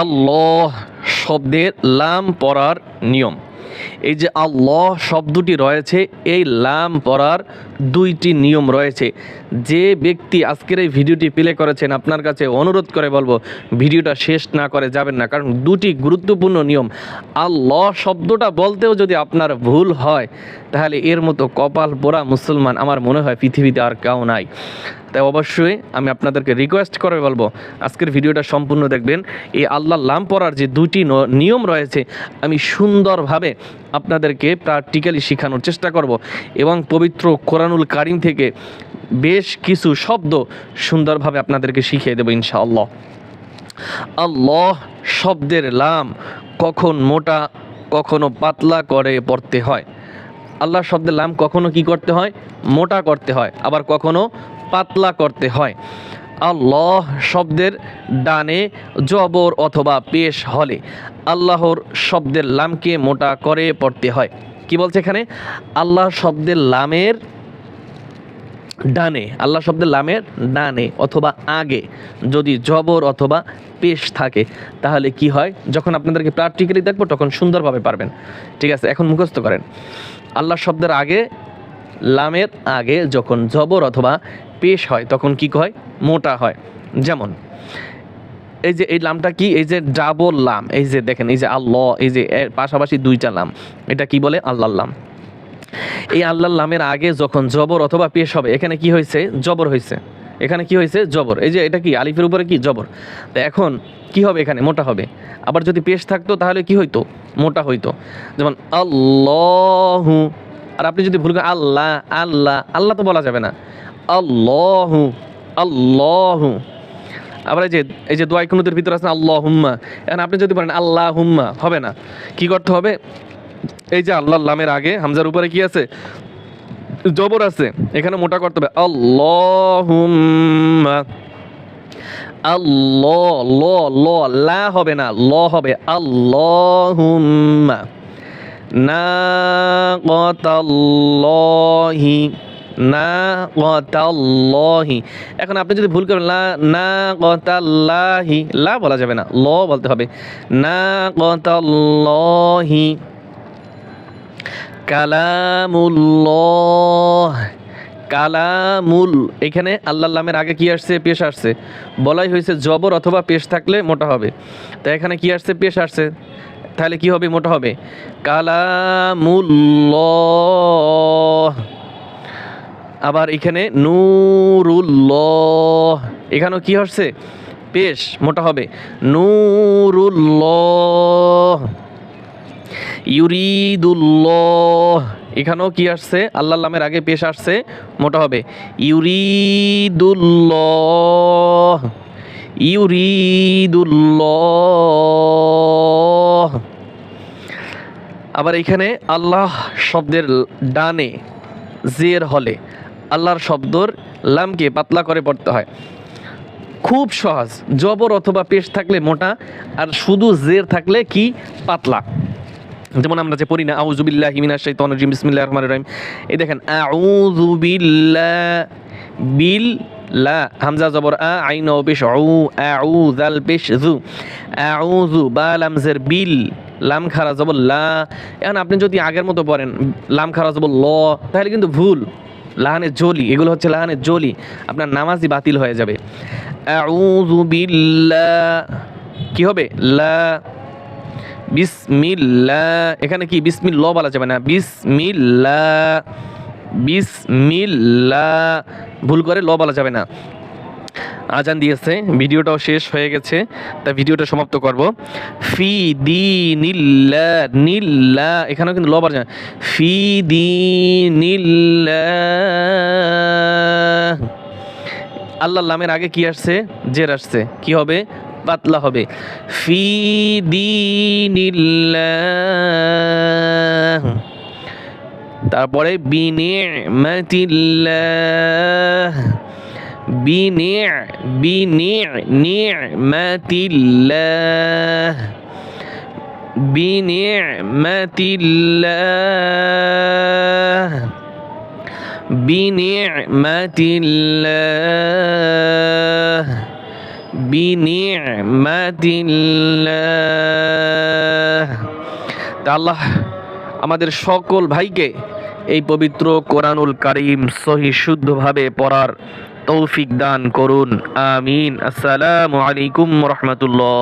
আল্লাহ শব্দের লাম পড়ার নিয়ম। এই যে আল্লাহ শব্দটি রয়েছে, এই লাম পড়ার দুইটি নিয়ম রয়েছে। যে ব্যক্তি আজকের এই ভিডিওটি প্লে করেছেন, আপনার কাছে অনুরোধ করে বলব, ভিডিওটা শেষ না করে যাবেন না। কারণ দুটি গুরুত্বপূর্ণ নিয়ম। আল্লাহ শব্দটা বলতেও যদি আপনার ভুল হয়, তাহলে এর মতো কপাল পোড়া মুসলমান আমার মনে হয় পৃথিবীতে আর কেউ নাই। তাই অবশ্যই আমি আপনাদেরকে রিকোয়েস্ট করে বলব, আজকের ভিডিওটা সম্পূর্ণ দেখবেন। এই আল্লাহ লাম পড়ার যে দুটি নিয়ম রয়েছে, আমি সুন্দরভাবে আপনাদেরকে প্র্যাকটিক্যালি শেখানোর চেষ্টা করব এবং পবিত্র কোরআনুল কারিম থেকে বেশ কিছু শব্দ সুন্দরভাবে আপনাদেরকে শিখিয়ে দেবো ইনশাআল্লাহ। আল্লাহ শব্দের লাম কখন মোটা, কখনো পাতলা করে পড়তে হয়। আল্লাহ শব্দের লাম কখনো কি করতে হয়? মোটা করতে হয়, আবার কখনো পাতলা করতে হয়। আল্লাহ শব্দের ডানে জবর অথবা পেশ হলে আল্লাহর শব্দের লামকে মোটা করে পড়তে হয়। কি বলছে এখানে? আল্লাহ শব্দের লামের ডানে, আল্লাহ শব্দের লামের ডানে অথবা আগে যদি জবর অথবা পেশ থাকে, তাহলে কি হয়? যখন আপনাদেরকে প্র্যাকটিক্যালি দেখব, তখন সুন্দরভাবে পারবেন। ঠিক আছে? এখন মুখস্থ করেন। আল্লাহ শব্দের আগে, লামের আগে যখন জবর অথবা পেশ হয়, তখন কি হয়? মোটা হয়। যেমন, এই যে এই লামটা কি? এই যে ডাবল লাম, এই যে দেখেন, এই যে আল্লাহ, এই যে পাশাপাশি দুইটা লাম। এটা কি বলে? আল্লাহর লাম। এই আল্লাহর লামের আগে যখন জবর অথবা পেশ হবে, এখানে কি হয়েছে? জবর হয়েছে। এখানে কি হয়েছে? জবর। এই যে এটা কি? আলিফের উপরে কি? জবর। তো এখন কি হবে এখানে? মোটা হবে। আবার যদি পেশ থাকতো, তাহলে কি হইতো? মোটা হইতো। যেমন আল্লাহু। আর আপনি যদি ভুল আল্লাহ আল্লাহ আল্লাহ তো বলা যাবে না। আল্লাহু আল্লাহু। আবার এই যে এই যে দোয়াই কুনুতের ভিতরে আছে আল্লাহ হুম্মা এখন আপনি যদি বলেন আল্লাহ হুম্মা হবে না। কি করতে হবে? এই যে আল্লাহ লামের আগে, হামজার উপরে কি আছে? জবর আছে। এখানে মোটা করতে হবে। আল্লাহুম্মা। আল্লাহ, ল ল, লা হবে না, ল হবে। আল্লাহুম্মা। না না এখন আপনি যদি ভুল করেন, লা না কতাল্লাহি লা বলা যাবে না, ল বলতে হবে। না কতাল্লাহি কালামুল্লাহ, কালামুল। এখানে আল্লাহ নামের আগে কি আসছে? পেশ আসছে। বলাই হয়েছে জবর অথবা পেশ থাকলে মোটা হবে। তো এখানে কি আসছে? পেশ আসছে। তাহলে কি হবে? মোটা হবে। কালামুল্লাহ। আবার এখানে নূরুল্লাহ। এখানেও কি হচ্ছে পেশ, মোটা হবে। নূরুল্লাহ। ইউরিদুল্লাহ। এখানেও কি আসছে? আল্লাহ নামের আগে পেশ আসছে, মোটা হবে। ইউরিদুল্লাহ। ইউরিদুল্লাহ। আবার এখানে আল্লাহ শব্দের ডানে, জের হলে। আল্লাহর শব্দর লামকে পাতলা করে পড়তে হয়। খুব সহজ। জবর অথবা পেশ থাকলে মোটা, আর শুধু জের থাকলে কি? পাতলা। যেমন আমরা যে পড়ি না আউজুবিল্লাহ হিমিনা শাইতান রাজিম বিসমিল্লাহির রহমানির রহিম। এই দেখেন আউযুবিল্লাহ বিল লা হামজা জবর, আ আইন ও পেশ উ আউ জাল পেশ জু আউযু বা লামজের বিল লাম খারা জবর, লা এখন আপনি যদি আগের মতো পড়েন লাম খারা জবর, ল তাহলে কিন্তু ভুল। লাহানের জলি, এগুলো হচ্ছে লাহানের জলি, আপনার নামাজই বাতিল হয়ে যাবে। আউযু বিল্লাহ কি হবে? লা বিসমিল্লাহ এখানে কি বিসমিল্লাহ বলা যাবে না? বিসমিল্লাহ বিসমিল্লাহ ভুল করে ল বলা যাবে না। আজান দিয়েছে, ভিডিওটাও শেষ হয়ে গেছে, তা ভিডিওটা সমাপ্ত করব। ফি দি নিল্লা নিল্লা এখানেও কিন্তু ল বলা না। ফি দি নিল্লা আল্লাহ লামের আগে কি আসছে? জের আসছে। কি হবে? পাতলা হবে। ফি দিনিল্লাহ। তারপরে বিনিমাতিল্লাহ বিনি বিনে নিমাতিল্লাহ বিনিমাতিল্লাহ বিনিমাতিল্লাহ আল্লাহ আমাদের সকল ভাইকে এই পবিত্র কোরআনুল করিম সহি শুদ্ধভাবে পড়ার তৌফিক দান করুন। আমিন। আসসালামু আলাইকুম রহমতুল্লাহ।